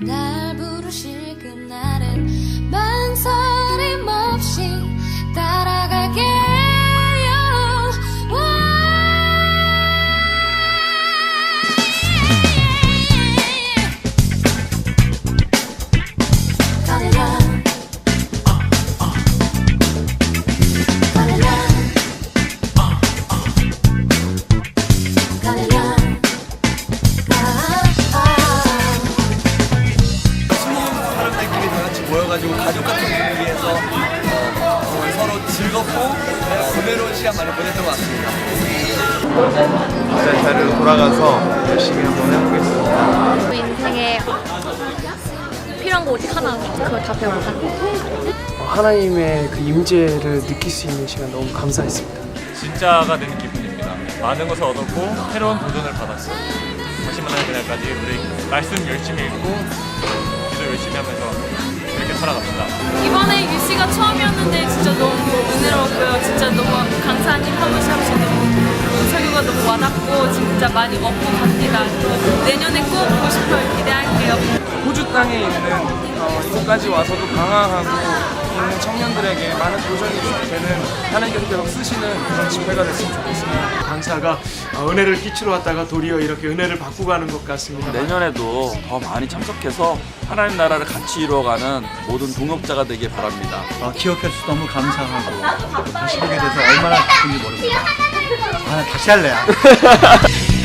날 부르실 그날. 모여가지고 가족 같은 분위기에서 어, 정말 서로 즐겁고 어, 은혜로운 시간 많이 보냈던 것 같습니다. 진짜 자리로 돌아가서 열심히 한번 해보겠습니다. 저 인생에 필요한 거 오직 하나 그걸 다 배웠다. 어, 하나님의 그 임재를 느낄 수 있는 시간 너무 감사했습니다. 진짜가 된 기분입니다. 많은 것을 얻었고 새로운 도전을 받았어요. 다시 만날 그날까지 우리 말씀 열심히 읽고 기도 열심히 하면서 와닿고 진짜 많이 얻고 갑니다. 또 내년에 꼭 보고 싶어요. 기대할게요. 호주 땅에 있는 어, 이곳까지 와서도 방황하고 있는 청년들에게 많은 도전이 되는 하나님께서 계속 쓰시는 그런 집회가 됐으면 좋겠습니다. 강사가 어, 은혜를 끼치러 왔다가 도리어 이렇게 은혜를 받고 가는 것 같습니다. 내년에도 더 많이 참석해서 하나님 나라를 같이 이루어가는 모든 동역자가 되길 바랍니다. 어, 기억해 주셔서 너무 감사하고 다시 보게 돼서 얼마나 기쁜지 모릅니다. 아, 다시 할래요.